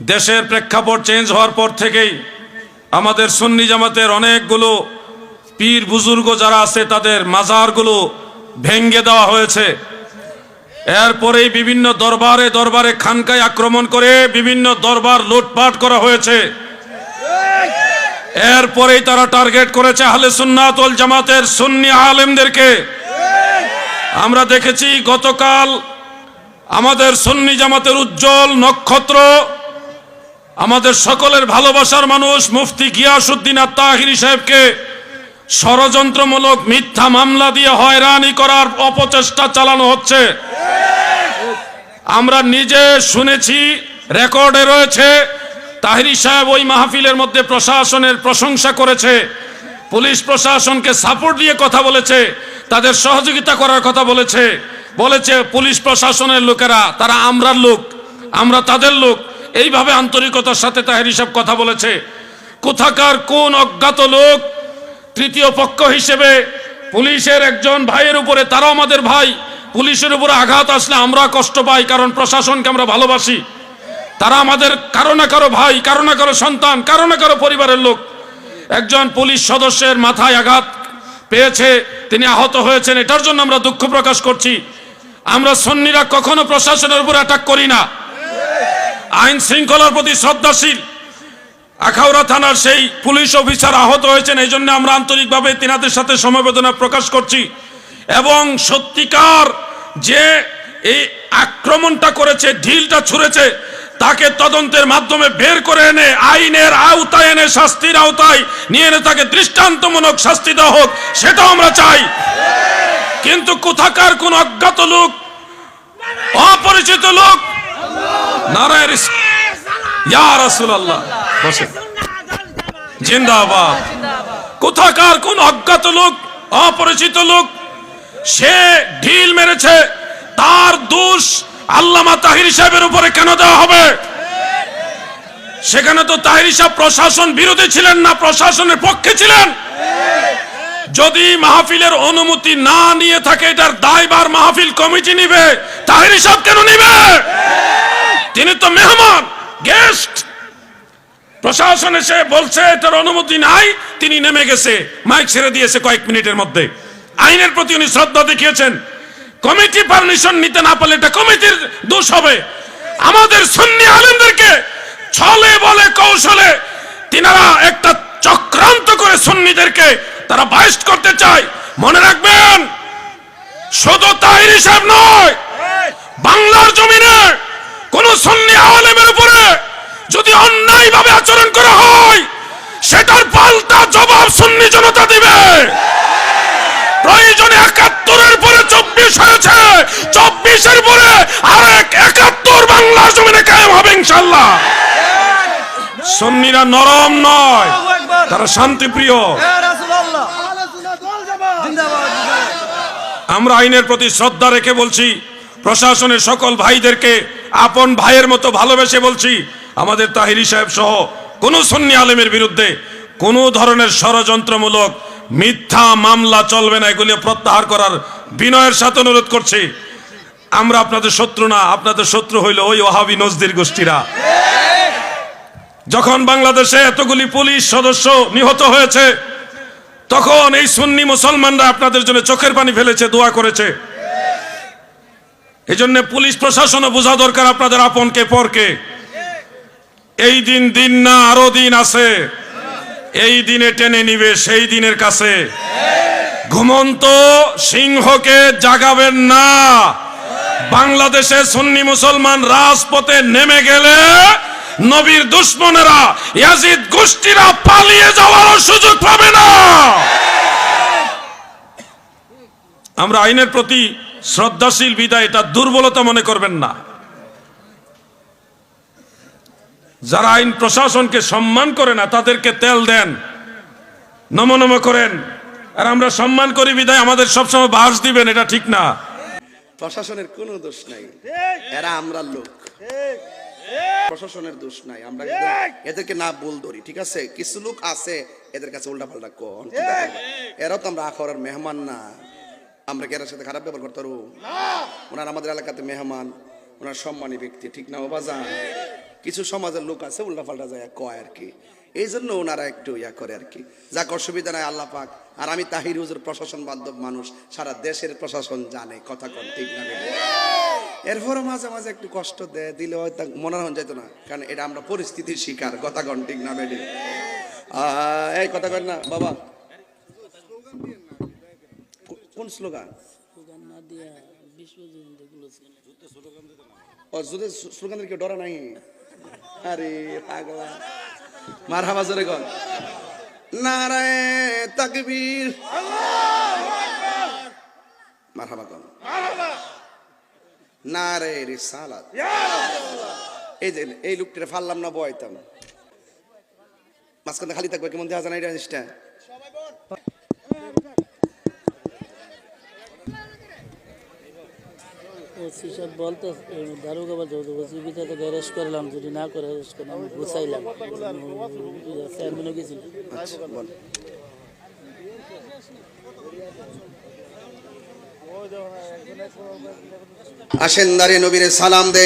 দেশের প্রেক্ষাপট চেঞ্জ হওয়ার পর থেকেই আমাদের সুন্নি জামাতের অনেকগুলো পীর বুজুর্গ যারা আছে, তাদের মাজারগুলো ভেঙ্গে দেওয়া হয়েছে। এরপরেই বিভিন্ন দরবারে দরবারে খানকায় আক্রমণ করে বিভিন্ন দরবার লুটপাট করা হয়েছে। এরপরেই তারা টার্গেট করেছে আহলে সুন্নাতুল জামাতের সুন্নি আলেমদেরকে। আমরা দেখেছি গতকাল আমাদের সুন্নি জামাতের উজ্জ্বল নক্ষত্র আমাদের সকলের ভালোবাসার মানুষ মুফতি গিয়াসুদ্দিন আত্মাহিরি সাহেবকে ষড়যন্ত্রমূলক মিথ্যা মামলা দিয়ে হয়রানি করার অপচেষ্টা চালানো হচ্ছে। আমরা নিজে শুনেছি, রেকর্ডে রয়েছে, তাহিরি সাহেব ওই মাহফিলের মধ্যে প্রশাসনের প্রশংসা করেছে, পুলিশ প্রশাসনকে সাপোর্ট দিয়ে কথা বলেছে, তাদের সহযোগিতা করার কথা বলেছে বলেছে পুলিশ প্রশাসনের লোকেরা, তারা আমরার লোক, আমরা তাদের লোক এইভাবে আন্তরিকতার সাথে তাহিরি সাহেব কথা বলেছে। কোথাকার কোন অজ্ঞাত লোক তৃতীয় পক্ষ হিসেবে পুলিশের একজন ভাইয়ের উপরে, তারাও আমাদের ভাই, পুলিশের উপরে আঘাত আসলে আমরা কষ্ট পাই, কারণ প্রশাসনকে আমরা ভালোবাসি। তারা আমাদের কারও না কারও ভাই, কারও না কারও সন্তান, কারও না কারও পরিবারের লোক। একজন পুলিশ সদস্যের মাথায় আঘাত পেয়েছে, তিনি আহত হয়েছেন, এটার জন্য আমরা দুঃখ প্রকাশ করছি। আমরা সন্নিরা কখনো প্রশাসনের উপর অ্যাটাক করি না। আইন শৃঙ্খলার প্রতি শ্রদ্ধাশীল। আখাউড়া থানার সেই পুলিশ অফিসার আহত হয়েছেন, এই জন্য আমরা আন্তরিকভাবে তিনাদের সাথে সমবেদনা প্রকাশ করছি। এবং সত্যিকার যে এই আক্রমণটা করেছে, ঢিলটা ছুঁড়েছে, তাকে তদন্তের মাধ্যমে বের করে এনে, আইনের আওতায় এনে, শাস্তির আওতায় নিয়ে এনে তাকে দৃষ্টান্তমূলক শাস্তি দেওয়া হোক, সেটাও আমরা চাই। কিন্তু কোথাকার কোন অজ্ঞাত লোক, অপরিচিত লোক নারায়ণ ইয়া জিন্দাবাদ। কোথাকার কোন অজ্ঞাত লোক, অপরিচিত লোক, সে ঢিল মেরেছে, তার দোষ আল্লামা তাহির সাহেবের উপরে কেন দেওয়া হবে? সেখানে তো তাহির সাহেব প্রশাসন বিরোধী ছিলেন না, প্রশাসনের পক্ষে ছিলেন। যদি মাহফিলের অনুমতি না নিয়ে থাকে, এটার দায়বার মাহফিল কমিটি নিবে, তাহির সাহেব কেন নিবে? তিনি তো মেহমান, গেস্ট। প্রশাসন এসে বলছে এটার অনুমতি নাই। তিনি নেমে গেছে, মাইক ছেড়ে দিয়েছে কয়েক মিনিটের মধ্যে। আইনের প্রতি উনি শ্রদ্ধা দেখিয়েছেন। কমিটি পারমিশন নিতে না পারলে এটা কমিটির দোষ হবে। আমাদের সুন্নি আলেমদেরকে ছলে বলে, কৌশলে তিনারা একটা চক্রান্ত করে সুন্নিদেরকে তারা বাইস্ট করতে চায়। মনে রাখবেন, শুধু তাহির হিসাব নয় বাংলার জমিনে কোন সুন্নি আলেমের উপরে যদি অন্যায়ভাবে আচরণ করা হয় সেটার পাল্টা জবাব সুন্নি জনতা দিবে। প্রয়োজনে একাত্তরের পরে চব্বিশ হয়েছে। চব্বিশের পরে আরেক একাত্তর বাংলা জমিনে কায়েম হবে ইনশাল্লাহ সন্নিরা নরম নয়, তারা শান্তিপ্রিয়। আমরা আইনের প্রতি শ্রদ্ধা রেখে বলছি, প্রশাসনের সকল ভাইদেরকে, আপন ভাইয়ের মতো ভালোবেসে বলছি, আমাদের তাহিরি সাহেব সহ কোন সন্নি আলেমের বিরুদ্ধে কোনো ধরনের ষড়যন্ত্রমূলক মিথ্যা মামলা চলবে না এগুলি প্রত্যাহার করার বিনয়ের সাথে অনুরোধ করছি। আমরা আপনাদের শত্রু না, আপনাদের শত্রু হইল ওই ওহাবি নজদির গোষ্ঠীরা। যখন বাংলাদেশে এতগুলি পুলিশ সদস্য নিহত হয়েছে, তখন এই সুন্নি মুসলমানরা আপনাদের জন্য চোখের পানি ফেলেছে, দোয়া করেছে। এই জন্য পুলিশ প্রশাসনও বোঝা দরকার আপনাদের আপনকে, পরকে। এই দিন দিন না, আরও দিন আছে। এই দিনে টেনে নিবে, সেই দিনের কাছে। ঘুমন্ত সিংহকে জাগাবেন না। বাংলাদেশে সুন্নি মুসলমান রাজপথে নেমে গেলে নবীর দুশ্মনেরা, ইয়াজিদ গোষ্ঠীরা পালিয়ে যাওয়ার সুযোগ পাবে না। আমরা আইনের প্রতি শ্রদ্ধাশীল বিদায় এটা দুর্বলতা মনে করবেন না। যারা আইন প্রশাসনকে সম্মান করে না, তাদেরকে তেল দেন। নম নম করেন। আর আমরা সম্মান করি বিদায় আমাদের সবসময় বাস দিবেন, এটা ঠিক না। প্রশাসনের কোনো দোষ নাই। এরা আমরা লোক। প্রশাসনের দোষ নাই। আমরা এদেরকে না বল ধরি, ঠিক আছে? কিছু লোক আছে, এদের কাছে উল্টা পাল্টা কন এরাও তো আমরা আখরার মেহমান না। আমরা কি এর সাথে খারাপ ব্যবহার করতে পারব? ওনার আমাদের এলাকাতে মেহমান, ওনার সম্মানী ব্যক্তি, ঠিক না, ও বাজান? কিছু সমাজের লোক আছে উল্টাপাল্টা যায় কয় আর কি। এই জন্য ওনারা একটু ইয়া করে আর কি। যাক অসুবিধা নাই আল্লাহ পাক। আর আমি তাহির হুজুর প্রশাসন বান্ধব মানুষ সারা দেশের প্রশাসন জানে কথা কন ঠিক না? এরপরও মাঝে মাঝে একটু কষ্ট দেয় দিলে হয়তো মনে হন যেত না কারণ এটা আমরা পরিস্থিতির শিকার কথা কন ঠিক না বেডি এই কথা কন না বাবা। কোন স্লোগান? স্লোগানের কেউ ডরা নাই? আরে পাগলা। মার হাবা জোরে কন নারায় তাকবীর। মার হাবা কন নারে রিসালাত। এই যে, এই লোকটিরে ফাললাম না বয়তাম মাঝখানে খালি থাকবে, কেমন দেখা যায় না এই জিনিসটা ওসি সাহেব বলতে অ্যারেস্ট করলাম, যদি না করে অ্যারেস্ট করলাম গুছাইলাম। চেয়ারম্যানও গেছিল আচ্ছা আসেন দারে নবীরে সালাম দে